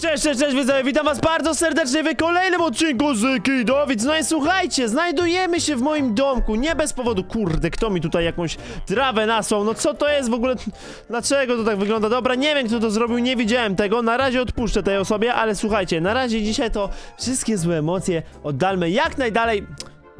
Cześć, cześć, cześć widzowie, witam was bardzo serdecznie w kolejnym odcinku z Kidowic. No i słuchajcie, znajdujemy się w moim domku, nie bez powodu, kurde, kto mi tutaj jakąś trawę nasłał, no co to jest w ogóle, dlaczego to tak wygląda? Dobra, nie wiem kto to zrobił, nie widziałem tego, na razie odpuszczę tej osobie, ale słuchajcie, na razie dzisiaj to wszystkie złe emocje oddalmy jak najdalej...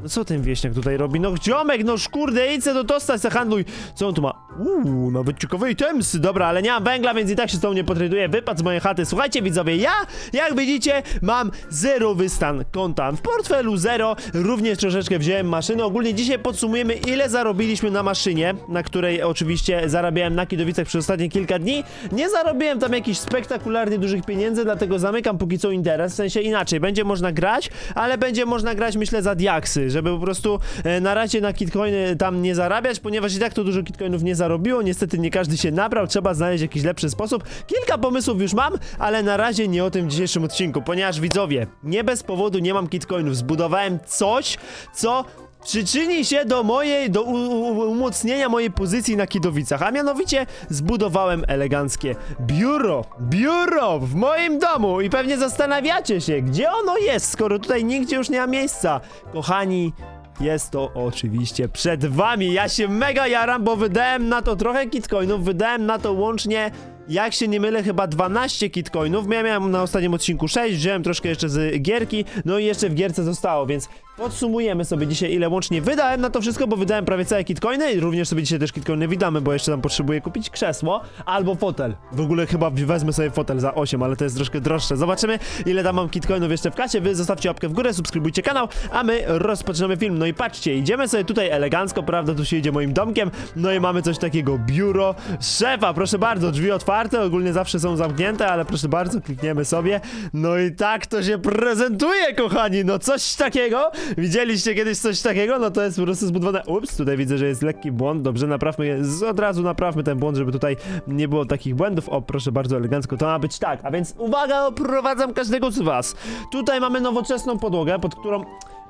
No co ten wieśniak tutaj robi? No ziomek, no szkurde, idź do tosta se handluj. Co on tu ma? Uuu, nawet ciekawe itemsy. Dobra, ale nie mam węgla, więc i tak się z tą nie potraduję. Wypad z mojej chaty. Słuchajcie widzowie, ja, jak widzicie, mam zerowy stan konta. W portfelu zero, również troszeczkę wziąłem maszyny. Ogólnie dzisiaj podsumujemy, ile zarobiliśmy na maszynie, na której oczywiście zarabiałem na Kidowicach przez ostatnie kilka dni. Nie zarobiłem tam jakichś spektakularnie dużych pieniędzy, dlatego zamykam póki co interes. W sensie inaczej, będzie można grać, ale będzie można grać myślę za diaksy, żeby po prostu e, na razie na kitcoiny tam nie zarabiać, ponieważ i tak to dużo kitcoinów nie zarobiło. Niestety nie każdy się nabrał, trzeba znaleźć jakiś lepszy sposób. Kilka pomysłów już mam, ale na razie nie o tym w dzisiejszym odcinku, ponieważ widzowie, nie bez powodu nie mam kitcoinów. Zbudowałem coś, co przyczyni się do mojej, do umocnienia mojej pozycji na Kidowicach, a mianowicie zbudowałem eleganckie biuro, biuro w moim domu i pewnie zastanawiacie się, gdzie ono jest, skoro tutaj nigdzie już nie ma miejsca. Kochani, jest to oczywiście przed wami. Ja się mega jaram, bo wydałem na to trochę kitcoinów, wydałem na to łącznie jak się nie mylę, chyba 12 kitcoinów. Miałem na ostatnim odcinku 6, wziąłem troszkę jeszcze z gierki, no i jeszcze w gierce zostało, więc podsumujemy sobie dzisiaj, ile łącznie wydałem na to wszystko, bo wydałem prawie całe kitcoiny i również sobie dzisiaj też kitcoiny wydamy, bo jeszcze tam potrzebuję kupić krzesło albo fotel. W ogóle chyba wezmę sobie fotel za 8, ale to jest troszkę droższe. Zobaczymy, ile tam mam kitcoinów jeszcze w kasie. Wy zostawcie łapkę w górę, subskrybujcie kanał, a my rozpoczynamy film. No i patrzcie, idziemy sobie tutaj elegancko, prawda, tu się idzie moim domkiem, no i mamy coś takiego, biuro szefa, proszę bardzo, drzwi otwarte, ogólnie zawsze są zamknięte, ale proszę bardzo, klikniemy sobie, no i tak to się prezentuje, kochani, no coś takiego, widzieliście kiedyś coś takiego, no to jest po prostu zbudowane, ups, tutaj widzę, że jest lekki błąd, dobrze, naprawmy, z- od razu naprawmy ten błąd, żeby tutaj nie było takich błędów, o, proszę bardzo, elegancko, to ma być tak, a więc uwaga, oprowadzam każdego z was, tutaj mamy nowoczesną podłogę, pod którą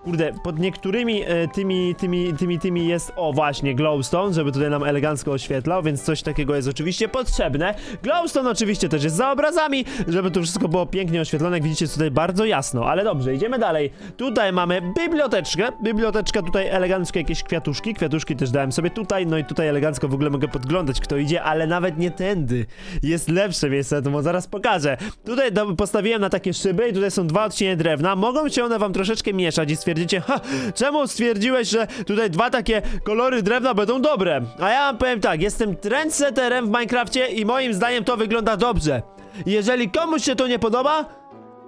Kurde, pod niektórymi e, tymi, tymi, tymi, tymi jest, o właśnie, glowstone, żeby tutaj nam elegancko oświetlał, więc coś takiego jest oczywiście potrzebne. Glowstone oczywiście też jest za obrazami, żeby tu wszystko było pięknie oświetlone, jak widzicie tutaj bardzo jasno, ale dobrze, idziemy dalej. Tutaj mamy biblioteczkę, biblioteczka tutaj elegancko jakieś kwiatuszki, kwiatuszki też dałem sobie tutaj, no i tutaj elegancko w ogóle mogę podglądać kto idzie, ale nawet nie tędy. Jest lepsze miejsce, to zaraz pokażę. Tutaj do, postawiłem na takie szyby i tutaj są dwa odcienie drewna, mogą się one wam troszeczkę mieszać i stwierdzicie, ha, czemu stwierdziłeś, że tutaj dwa takie kolory drewna będą dobre? A ja wam powiem tak, jestem trendsetterem w Minecrafcie i moim zdaniem to wygląda dobrze. Jeżeli komuś się to nie podoba,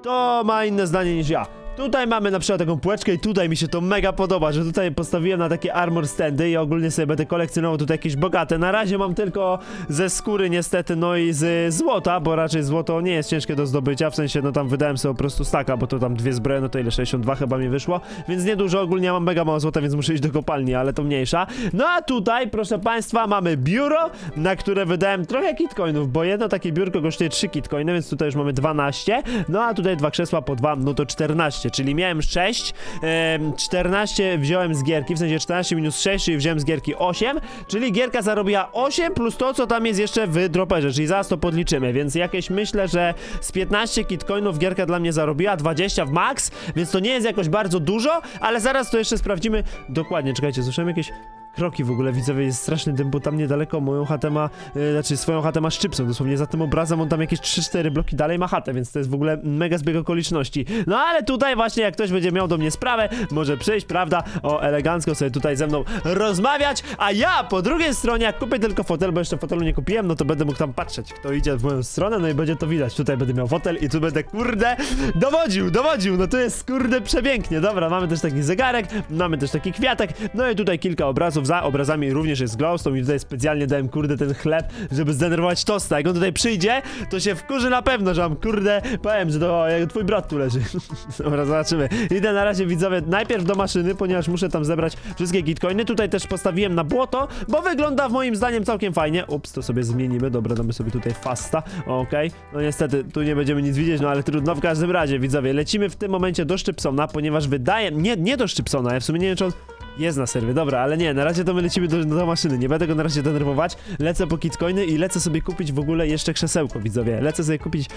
to ma inne zdanie niż ja. Tutaj mamy na przykład taką półeczkę i tutaj mi się to mega podoba, że tutaj postawiłem na takie armor standy i ogólnie sobie będę kolekcjonował tutaj jakieś bogate. Na razie mam tylko ze skóry niestety, no i z złota, bo raczej złoto nie jest ciężkie do zdobycia, w sensie no tam wydałem sobie po prostu staka, bo to tam dwie zbroje, no to ile 62 chyba mi wyszło, więc niedużo, ogólnie mam mega mało złota, więc muszę iść do kopalni, ale to mniejsza. No a tutaj, proszę państwa, mamy biuro, na które wydałem trochę kitcoinów, bo jedno takie biurko kosztuje 3 kitcoiny, więc tutaj już mamy 12, no a tutaj dwa krzesła po 2, no to 14, czyli miałem 6, em, 14 wziąłem z gierki, w sensie 14 minus 6, czyli wziąłem z gierki 8, czyli gierka zarobiła 8 plus to, co tam jest jeszcze w droperze, czyli zaraz to podliczymy, więc jakieś myślę, że z 15 kitcoinów gierka dla mnie zarobiła, 20 w max, więc to nie jest jakoś bardzo dużo, ale zaraz to jeszcze sprawdzimy. Dokładnie, czekajcie, słyszałem jakieś kroki w ogóle, widzowie, jest straszny dym, bo tam niedaleko moją chatę ma, yy, znaczy swoją chatę ma szczypsą, dosłownie za tym obrazem on tam jakieś 3-4 bloki dalej ma chatę, więc to jest w ogóle mega zbieg okoliczności. No ale tutaj właśnie jak ktoś będzie miał do mnie sprawę, może przyjść, prawda, o elegancko sobie tutaj ze mną rozmawiać, a ja po drugiej stronie, jak kupię tylko fotel, bo jeszcze fotelu nie kupiłem, no to będę mógł tam patrzeć, kto idzie w moją stronę, no i będzie to widać. Tutaj będę miał fotel i tu będę, kurde, dowodził, dowodził, no to jest, kurde, przepięknie. Dobra, mamy też taki zegarek, mamy też taki kwiatek, no i tutaj kilka obrazów, za obrazami również jest glowstone i tutaj specjalnie dałem, kurde, ten chleb, żeby zdenerwować tosta. Jak on tutaj przyjdzie, to się wkurzy na pewno, że mam, kurde, powiem, że to jak twój brat tu leży. Dobra, zobaczymy. Idę na razie, widzowie, najpierw do maszyny, ponieważ muszę tam zebrać wszystkie gitcoiny. Tutaj też postawiłem na błoto, bo wygląda moim zdaniem całkiem fajnie. Ups, to sobie zmienimy. Dobra, damy sobie tutaj fasta. Okej. No niestety, tu nie będziemy nic widzieć, no ale trudno. W każdym razie, widzowie, lecimy w tym momencie do Szczypsona, ponieważ wydaje... Nie, nie do Szczypsona, ja w sumie nie wiem, czy on... Jest na serwie, dobra, ale nie, na razie to my lecimy do, do maszyny, nie będę go na razie denerwować. Lecę po kitcoiny i lecę sobie kupić w ogóle jeszcze krzesełko, widzowie. Lecę sobie kupić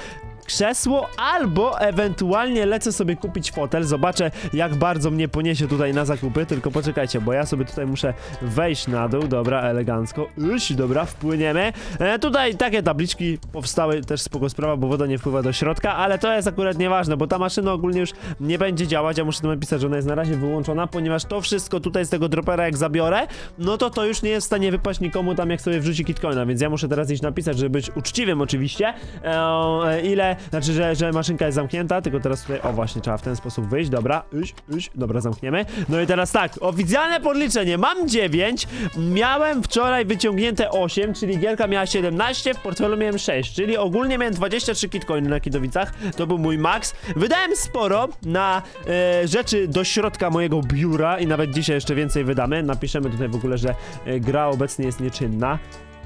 krzesło, albo ewentualnie lecę sobie kupić fotel. Zobaczę, jak bardzo mnie poniesie tutaj na zakupy. Tylko poczekajcie, bo ja sobie tutaj muszę wejść na dół. Dobra, elegancko. Uś, dobra, wpłyniemy. E, tutaj takie tabliczki powstały, też spoko sprawa, bo woda nie wpływa do środka, ale to jest akurat nieważne, bo ta maszyna ogólnie już nie będzie działać. Ja muszę tu napisać, że ona jest na razie wyłączona, ponieważ to wszystko tutaj z tego dropera jak zabiorę, no to to już nie jest w stanie wypaść nikomu tam, jak sobie wrzuci kitcoina, więc ja muszę teraz iść napisać, żeby być uczciwym oczywiście, e, ile, znaczy, że, że maszynka jest zamknięta, tylko teraz tutaj, o właśnie, trzeba w ten sposób wyjść, dobra, iść, iść, dobra, zamkniemy. No i teraz tak, oficjalne podliczenie, mam 9, miałem wczoraj wyciągnięte 8, czyli gierka miała 17, w portfelu miałem 6, czyli ogólnie miałem 23 kitcoiny na Kidowicach, to był mój max. Wydałem sporo na e, rzeczy do środka mojego biura i nawet dzisiaj jeszcze więcej wydamy. Napiszemy tutaj w ogóle, że e, gra obecnie jest nieczynna.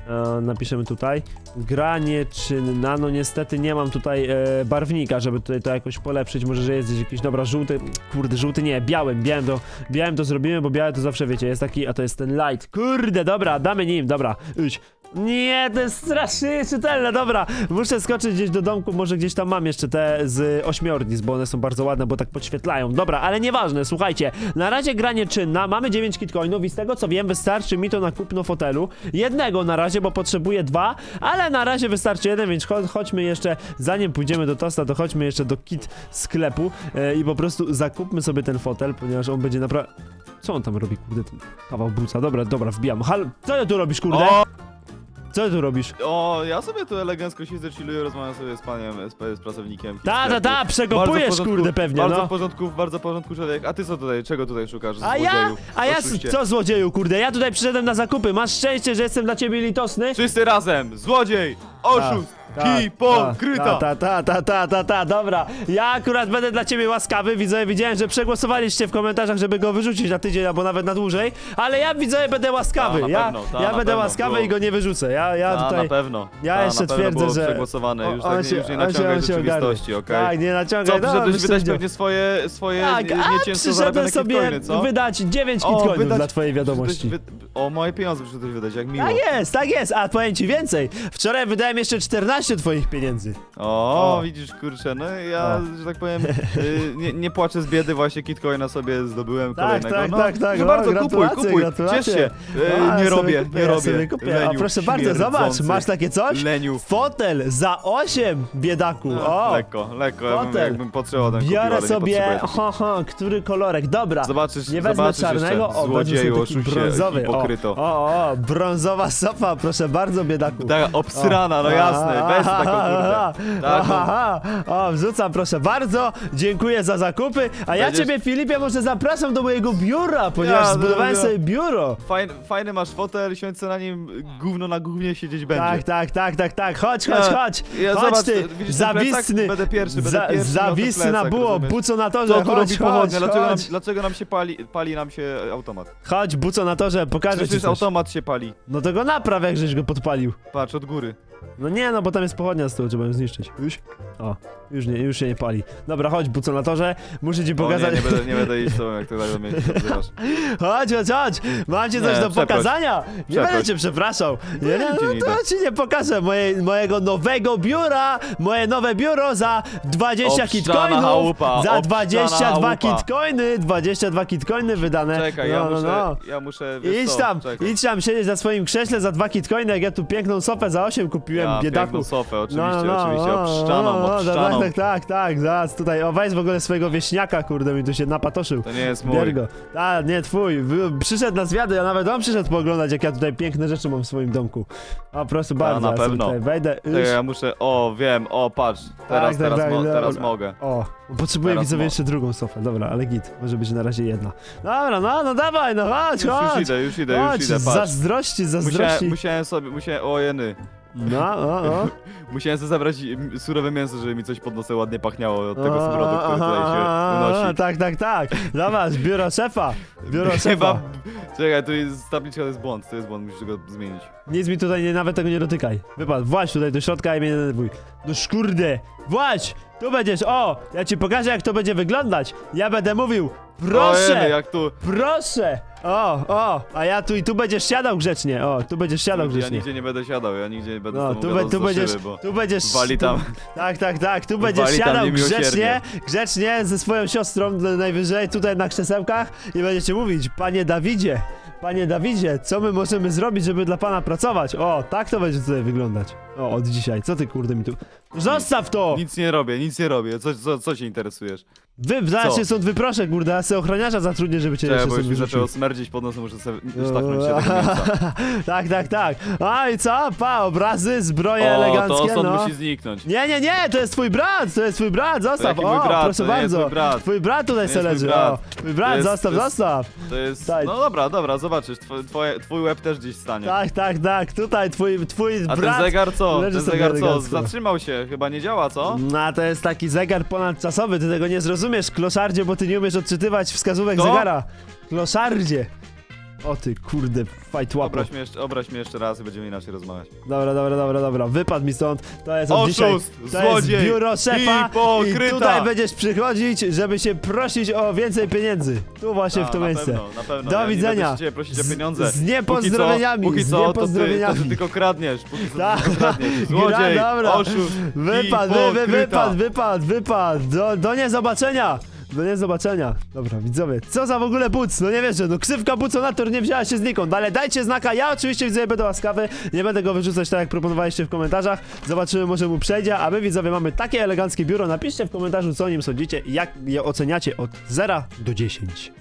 E, napiszemy tutaj. Gra nieczynna. No niestety nie mam tutaj e, barwnika, żeby tutaj to jakoś polepszyć. Może, że jest gdzieś jakiś, dobra, żółty. Kurde, żółty nie, białym, białym to, białym to zrobimy, bo białe to zawsze wiecie, jest taki, a to jest ten light. Kurde, dobra, damy nim, dobra, idź. Nie, to jest strasznie czytelne, dobra. Muszę skoczyć gdzieś do domku, może gdzieś tam mam jeszcze te z ośmiornic, bo one są bardzo ładne, bo tak podświetlają. Dobra, ale nieważne, słuchajcie. Na razie gra nieczynna, mamy 9 kitcoinów i z tego co wiem, wystarczy mi to na kupno fotelu. Jednego na razie, bo potrzebuję dwa, ale na razie wystarczy jeden, więc cho chodźmy jeszcze, zanim pójdziemy do Tosta, to chodźmy jeszcze do kit sklepu e, i po prostu zakupmy sobie ten fotel, ponieważ on będzie naprawdę... Co on tam robi, kurde, ten kawał buca? Dobra, dobra, wbijam. Hal, co ty tu robisz, kurde? O, Co ty tu robisz? o, ja sobie tu elegancko siedzę, chilluję, rozmawiam sobie z paniem, z, z pracownikiem. Ta, ta, ta, przekopujesz, porządku, kurde, pewnie, Bardzo no. w porządku, bardzo w porządku człowiek. A ty co tutaj, czego tutaj szukasz, A ja, a ja, Oszuście. co złodzieju, kurde, ja tutaj przyszedłem na zakupy, masz szczęście, że jestem dla ciebie litosny. Wszyscy razem, złodziej, oszust, Ta, hipokryta. Ta, ta, ta, ta, ta, ta, dobra. Ja akurat będę dla ciebie łaskawy, widzowie, widziałem, że przegłosowaliście w komentarzach, żeby go wyrzucić na tydzień albo nawet na dłużej, ale ja, widzowie, będę łaskawy, Ta, na ja, pewno, ta, ja na będę pewno, łaskawy było. i go nie wyrzucę, ja, ja Ta, tutaj... na pewno. ja ta, jeszcze na pewno twierdzę, było że- przegłosowane, już, tak, się- już nie naciągaj rzeczywistości, okej? Tak, nie naciągaj, Co, no, przyszedłeś wydać pewnie swoje, swoje Tak, nie- nieciężko zarabiane sobie co? wydać 9 O, kitcoinów wydać- dla twojej wiadomości. Wy- O, moje pieniądze przyszedłeś wydać, jak miło. Tak jest, tak jest, a powiem ci więcej. Wczoraj wydałem jeszcze 14 twoich pieniędzy. O, O. widzisz, kurczę, no ja, że tak powiem, y, nie, nie płaczę z biedy, właśnie kitcoina sobie zdobyłem Tak, kolejnego. tak, no, tak, tak, no no, bardzo kupuj, gratulacje, kupuj, gratulacje. ciesz się. Y, ja nie sobie robię, kupię, nie ja robię. sobie kupię. A Leniu, proszę bardzo, zobacz, śmierdzący. masz takie coś? Leniu. Fotel za 8, biedaku. No, O, lekko, lekko, jakbym, Fotel. jakbym potrzebował, ten kupił, biorę ale sobie, nie potrzebuję. ha, ha, który kolorek, dobra. Zobaczysz, Nie wezmę zobaczysz czarnego, jeszcze, o, wezmę sobie złodzieju, taki oszuście, brązowy. O, hipokryto. o, o, brązowa sofa, proszę bardzo, biedaku. Taka obsrana, no jasne, weź taką kurde. Taką. Aha, o, wrzucam proszę bardzo, dziękuję za zakupy, a ja Będziesz- ciebie Filipie może zapraszam do mojego biura, ponieważ Ja, zbudowałem dobra. sobie biuro. Fajny, fajny masz fotel, siądź na nim, gówno na gównie siedzieć będzie. Tak, tak, tak, tak, tak, chodź, chodź, Ja- chodź, ja chodź zobacz, ty, widzisz ten zawisny, plecak? Będę pierwszy, będę za, pierwszy zawisny na było, rozumiesz? buco na torze, Co tu chodź, robi pochodnia? chodź, Dlaczego nam, chodź, dlaczego nam się pali, pali nam się automat? chodź, buco na torze, pokażę ci Przecież coś. automat się pali. No to go napraw, jak żeś go podpalił. Patrz, od góry. No nie, no bo tam jest pochodnia z tyłu, trzeba ją zniszczyć. Już? O, już nie, już się nie pali. Dobra, chodź, buco na torze, muszę ci O, pokazać. nie, nie będę, nie będę iść z tobą, jak ty tak do mnie się odzywasz. Chodź, chodź, chodź! Mam ci coś Nie, do przeproś. pokazania! Nie będę Przeproś. cię przepraszał. Nie, nie, no nie to idę. ci nie pokażę moje, mojego nowego biura, moje nowe biuro za 20 Obszczana kitcoinów, chałupa, za obszczana 22 chałupa. kitcoiny, 22 kitcoiny wydane. Czekaj, no, ja no, muszę, no. ja muszę, wiesz Idź co, tam, czekaj. idź tam siedzieć za swoim krześle za dwa kitcoiny, jak ja tu piękną sofę za 8 kupiłem, ja, biedaku. sofę, oczywiście, No, no, oczywiście, no, obszczaną, no, no, obszczaną. Tak, tak, tak, tak, zaraz tutaj, o weź w ogóle swojego wieśniaka, kurde, mi tu się napatoszył. To nie jest mój. Bier go. A, nie twój. Przyszedł na zwiady, a nawet on przyszedł pooglądać, jak ja tutaj piękne rzeczy mam w swoim domku. A proszę bardzo, na pewno. Tutaj wejdę. Czekaj, ja muszę, o, wiem, o, patrz, teraz, tak, teraz, tak, mo, no, teraz mogę. O, potrzebuję Teraz widzowie jeszcze drugą sofę. Dobra, ale git. Może być na razie jedna. Dobra, no, no dawaj, no chodź, Już, chodź. już idę, już idę, chodź, już idę, patrz. zazdrości, zazdrości. Musiałem, musiałem sobie, musiałem, o jeny, No, no, no. musiałem sobie zabrać mm, surowe mięso, żeby mi coś pod nosem ładnie pachniało od tego smrodu, który tutaj się wynosi. Tak, tak, tak. Zobacz, biuro szefa. Biuro szefa. czekaj, tu jest tabliczka, to jest błąd, to jest błąd, musisz go zmienić. Nic mi tutaj nie, nawet tego nie dotykaj. Wypadł, właź tutaj do środka i mnie nie denerwuj. No szkurde, właź! Tu będziesz, o! Ja ci pokażę jak to będzie wyglądać. Ja będę mówił, Proszę, jak tu, proszę! O, o, a ja tu i tu będziesz siadał grzecznie. O, tu będziesz siadał Ja grzecznie. nigdzie nie będę siadał, ja nigdzie nie będę No, z tu, be, gadał tu będziesz, szyby, bo tu będziesz... wali tam. Tu, tak, tak, tak, tu będziesz tam siadał niemiłosiernie. grzecznie, grzecznie ze swoją siostrą najwyżej tutaj na krzesełkach i będziecie mówić, panie Dawidzie, panie Dawidzie, co my możemy zrobić, żeby dla pana pracować? O, tak to będzie tutaj wyglądać. O, od dzisiaj, co ty kurde mi tu... Zostaw to! Nic nie robię, nic nie robię. Co, co, co się interesujesz? Wy, zaraz Co? się stąd wyproszę, kurde, ja sobie ochroniarza zatrudnię, żeby cię Czekaj, jeszcze bo już stąd mi wyrzucił. zaczęło smerdzić pod nosem, muszę sobie sztachnąć się tego miejsca. tak, tak, tak. A i co? Pa, obrazy, zbroje O, eleganckie, to stąd no. musi zniknąć. Nie, nie, nie, to jest twój brat, to jest twój brat, zostaw. jaki o, mój brat? proszę To nie jest bardzo. mój brat. Twój brat tutaj To se jest leży, mój brat. o. Twój brat, To jest- zostaw, to jest- zostaw. To jest... Tak. No dobra, dobra, zobaczysz, two, twoje, twój łeb też gdzieś stanie. Tak, tak, tak, tutaj twój, twój A brat. ten zegar co? Leży Ten sobie zegar co? elegancko. Zatrzymał się, chyba nie działa, co? No, to jest taki zegar ponadczasowy, ty tego nie zrozumiesz, kloszardzie, bo ty nie umiesz odczytywać wskazówek To? zegara. Kloszardzie. O ty, kurde, fight łapo. Obraź mnie, jeszcze, obraź mnie jeszcze raz i będziemy inaczej rozmawiać. Dobra, dobra, dobra, dobra, wypadł mi stąd. To jest od Oszust, dzisiaj. To złodziej, jest biuro szefa hipokryta. i tutaj będziesz przychodzić, żeby się prosić o więcej pieniędzy. Tu właśnie A, w to na miejsce. pewno, na pewno. Do ja widzenia. Nie będę prosić Z- o pieniądze. z niepozdrowieniami, Póki z co, póki co to, ty, to niepozdrowieniami. ty tylko kradniesz. Póki co Tak. tylko kradniesz. Gra, Złodziej, dobra. oszust, Wypad, wy, wy, hipokryta. wypad, wypad, wypad. Do, do niezobaczenia. Do niezobaczenia. Dobra, widzowie, co za w ogóle buc? No nie wierzę, no ksywka buconator nie wzięła się znikąd, ale dajcie znaka, ja oczywiście widzowie będę łaskawy, nie będę go wyrzucać tak jak proponowaliście w komentarzach, zobaczymy może mu przejdzie, a my widzowie mamy takie eleganckie biuro, napiszcie w komentarzu co o nim sądzicie i jak je oceniacie od 0 do 10.